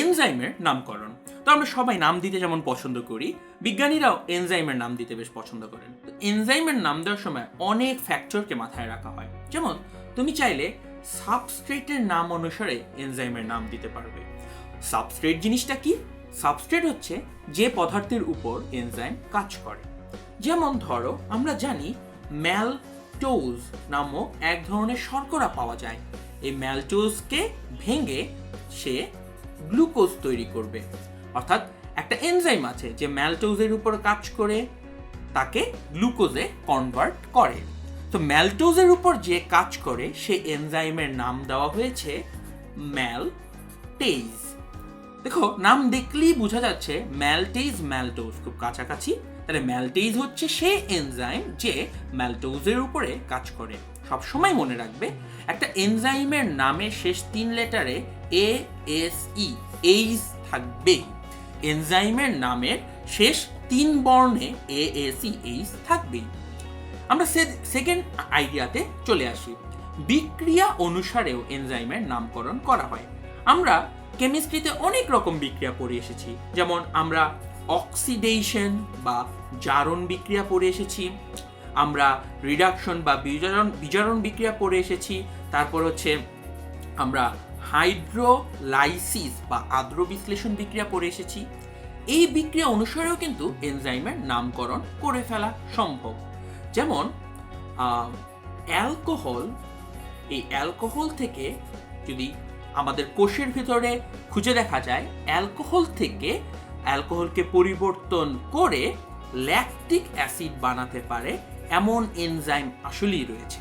এনজাইমের নামকরণ। তো আমরা সবাই নাম দিতে যেমন পছন্দ করি, বিজ্ঞানীরাও এনজাইমের নাম দিতে বেশ পছন্দ করেন। এনজাইমের নাম দেওয়ার সময় অনেক ফ্যাক্টরকে মাথায় রাখা হয়। যেমন, তুমি চাইলে সাবস্ট্রেটের নাম অনুসারে এনজাইমের নাম দিতে পারবে। সাবস্ট্রেট জিনিসটা কি? সাবস্ট্রেট হচ্ছে যে পদার্থের উপর এনজাইম কাজ করে। যেমন, ধরো, আমরা জানি ম্যালটোজ নামক এক ধরনের শর্করা পাওয়া যায়। এই ম্যালটোজকে ভেঙে সে গ্লুকোজ তৈরি করবে। অর্থাৎ একটা এনজাইম আছে যে ম্যালটোজের উপর কাজ করে, তাকে গ্লুকোজে কনভার্ট করে। তো ম্যালটোজের উপর যে কাজ করে সে এনজাইমের নাম দেওয়া হয়েছে ম্যালটেজ দেখো, নাম দেখলেই বোঝা যাচ্ছে ম্যালটেজ ম্যালটোজ খুব কাছাকাছি। তাহলে ম্যালটেজ হচ্ছে সে এনজাইম যে ম্যালটোজের উপরে কাজ করে। সব সময় মনে রাখবে, একটা এনজাইমের নামের শেষ তিন লেটারে এ এস ই এইস থাকবেই। এনজাইমের নামের শেষ তিন বর্ণে এ এস ই এইস থাকবেই। আমরা সেকেন্ড আইডিয়াতে চলে আসি। বিক্রিয়া অনুসারেও এনজাইমের নামকরণ করা হয়। আমরা কেমিস্ট্রিতে অনেক রকম বিক্রিয়া পড়ে এসেছি। যেমন আমরা অক্সিডেশন বা জারণ বিক্রিয়া পড়ে এসেছি। আমরা রিডাকশন বা বিজারণ বিজারণ বিক্রিয়া পড়ে এসেছি। তারপর হচ্ছে আমরা হাইড্রোলাইসিস বা আদ্র বিশ্লেষণ বিক্রিয়া পড়ে এসেছি। এই বিক্রিয়া অনুসারেও কিন্তু এনজাইমের নামকরণ করে ফেলা সম্ভব। যেমন অ্যালকোহল এই অ্যালকোহল থেকে যদি আমাদের কোষের ভিতরে খুঁজে দেখা যায় অ্যালকোহল থেকে অ্যালকোহলকে পরিবর্তন করে ল্যাকটিক অ্যাসিড বানাতে পারে। এমন এনজাইম আসলেই রয়েছে।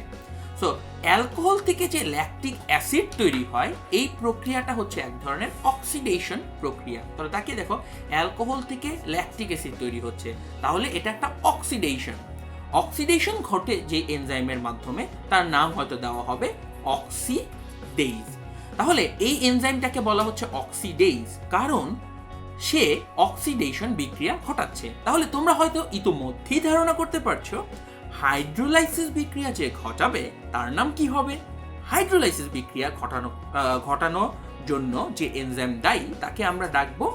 সো অ্যালকোহল থেকে যে ল্যাকটিক অ্যাসিড তৈরি হয়, এই প্রক্রিয়াটা হচ্ছে এক ধরনের অক্সিডেশন প্রক্রিয়া। তাহলে তাকে দেখো অ্যালকোহল থেকে ল্যাকটিক অ্যাসিড তৈরি হচ্ছে। তাহলে এটা একটা অক্সিডেশন অক্সিডেশন ঘটে যে এনজাইমের মাধ্যমে, তার নাম হয়তো দেওয়া হবে অক্সিডেইজ তাহলে এই এনজাইমটাকে বলা হচ্ছে অক্সিডেইজ কারণ সে অক্সিডেশন বিক্রিয়া ঘটাচ্ছে। তাহলে তোমরা হয়তো ইতোমধ্যেই ধারণা করতে পারছ হাইড্রোলাইসিস বিক্রিয়া যে ঘটাবে, তার নাম কি হবে? হাইড্রোলাইসিস বিক্রিয়া ঘটানো ঘটানোর জন্য যে এনজাইম দায়ী, তাকে আমরা ডাকবো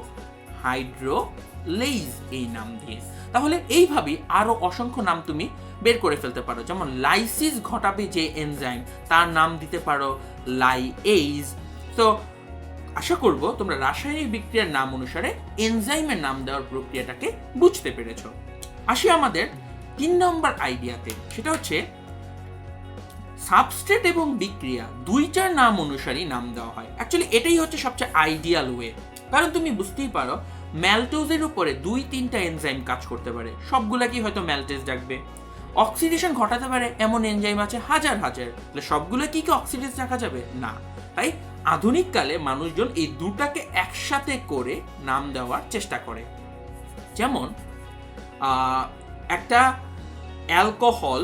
হাইড্রোলেইজ এই নাম দিয়ে। তাহলে এইভাবেই আরও অসংখ্য নাম তুমি বের করে ফেলতে পারো। যেমন লাইসিস ঘটাবে যে এনজাইম, তার নাম দিতে পারো লাইএইজ তো আশা করব তোমরা রাসায়নিক বিক্রিয়ার নাম অনুসারে এনজাইমের নাম দেওয়ার প্রক্রিয়াটাকে বুঝতে পেরেছ। আসি আমাদের তিন নম্বর আইডিয়াতে, সেটা হচ্ছে সাবস্ট্রেট এবং বিক্রিয়া, দুইটার নাম অনুসারেই নাম দেওয়া হয়। অ্যাকচুয়ালি এটাই হচ্ছে সবচেয়ে আইডিয়াল ওয়ে কারণ তুমি বুঝতেই পারো ম্যালটোজের উপরে দুই তিনটা এনজাইম কাজ করতে পারে। সবগুলাকেই হয়তো ম্যালটেজ ডাকবে। অক্সিডেশন ঘটাতে পারে, এমন এনজাইম আছে হাজার হাজার। তাহলে সবগুলো কি কি অক্সিডেজ রাখা যাবে? না। তাই আধুনিক কালে মানুষজন এই দুটাকে একসাথে করে নাম দেওয়ার চেষ্টা করে। যেমন একটা অ্যালকোহল,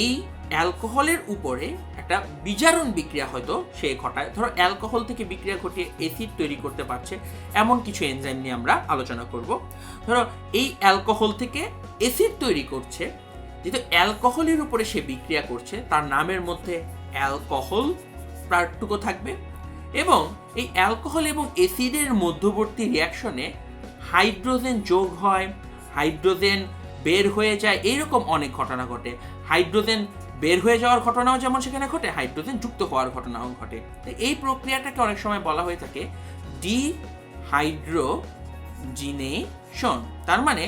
এই অ্যালকোহলের উপরে একটা বিজারণ বিক্রিয়া হয়তো সে ঘটায়। ধরো অ্যালকোহল থেকে বিক্রিয়া ঘটিয়ে এসিড তৈরি করতে পারছে, এমন কিছু এনজাইম নিয়ে আমরা আলোচনা করব। ধরো এই অ্যালকোহল থেকে এসিড তৈরি করছে, যেহেতু অ্যালকোহলের উপরে সে বিক্রিয়া করছে, তার নামের মধ্যে অ্যালকোহল পার্টটুকু থাকবে এবং এই অ্যালকোহল এবং এসিডের মধ্যবর্তী রিয়াকশনে হাইড্রোজেন যোগ হয়। হাইড্রোজেন বের হয়ে যায় এইরকম অনেক ঘটনা ঘটে। হাইড্রোজেন বের হয়ে যাওয়ার ঘটনাও যেমন সেখানে ঘটে, হাইড্রোজেন যুক্ত হওয়ার ঘটনাও ঘটে। এই প্রক্রিয়াটাকে অনেক সময় বলা হয়ে থাকে ডিহাইড্রোজিনেশন। তার মানে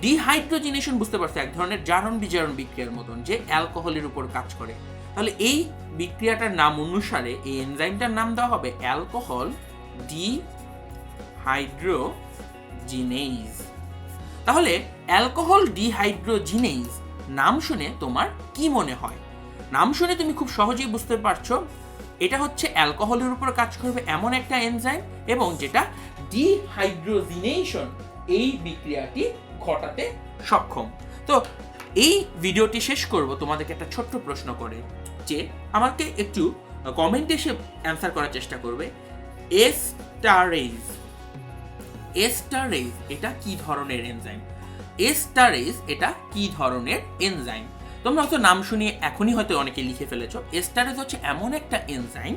ডিহাইড্রোজিনেশন বুঝতে পারছ, এক ধরনের জারণ বিজারণ বিক্রিয়ার মতন, যে অ্যালকোহলের উপর কাজ করে। তাহলে এই বিক্রিয়াটার নাম অনুসারে এই এনজাইমটার নাম দেওয়া হবে অ্যালকোহল ডি হাইড্রোজিনেইজ তাহলে অ্যালকোহল ডিহাইড্রোজিনেইজ, নাম শুনে তোমার কি মনে হয়? নাম শুনে তুমি খুব সহজেই বুঝতে পারছ, এটা হচ্ছে অ্যালকোহলের উপর কাজ করবে এমন একটা এনজাইম এবং যেটা ডিহাইড্রোজিনেশন, এই বিক্রিয়াটি ঘটাতে সক্ষম। তো এই ভিডিওটি শেষ করব তোমাদেরকে একটা ছোট্ট প্রশ্ন করে, যে আমাকে একটু কমেন্টে এসে অ্যান্সার করার চেষ্টা করবে এস এস্টারেজ এস্টারেজ এটা কি ধরনের এনজাইম এস্টারেজ এটা কি ধরনের এনজাইম তোমরা হয়তো নাম শুনিয়ে এখনই হয়তো অনেকে লিখে ফেলেছ। এস্টারেজ হচ্ছে এমন একটা এনজাইম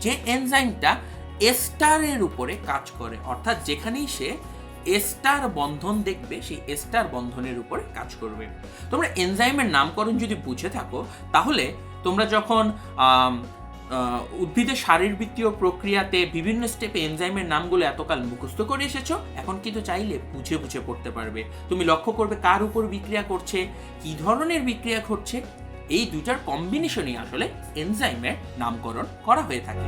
যে এনজাইমটা এস্টারের উপরে কাজ করে। অর্থাৎ যেখানেই সে এস্টার বন্ধন দেখবে, সেই এস্টার বন্ধনের উপরে কাজ করবে। তোমরা এনজাইমের নামকরণ যদি বুঝে থাকো, তাহলে তোমরা যখন উদ্ভিদের শারীরবৃত্তীয় প্রক্রিয়াতে বিভিন্ন স্টেপে এনজাইমের নামগুলো এতকাল মুখস্থ করে এসেছ? এখন কিন্তু চাইলে বুঝে বুঝে পড়তে পারবে। তুমি লক্ষ্য করবে কার উপর বিক্রিয়া করছে কি ধরনের বিক্রিয়া ঘটছে? এই দুটার কম্বিনেশনই আসলে এনজাইমের নামকরণ করা হয়ে থাকে।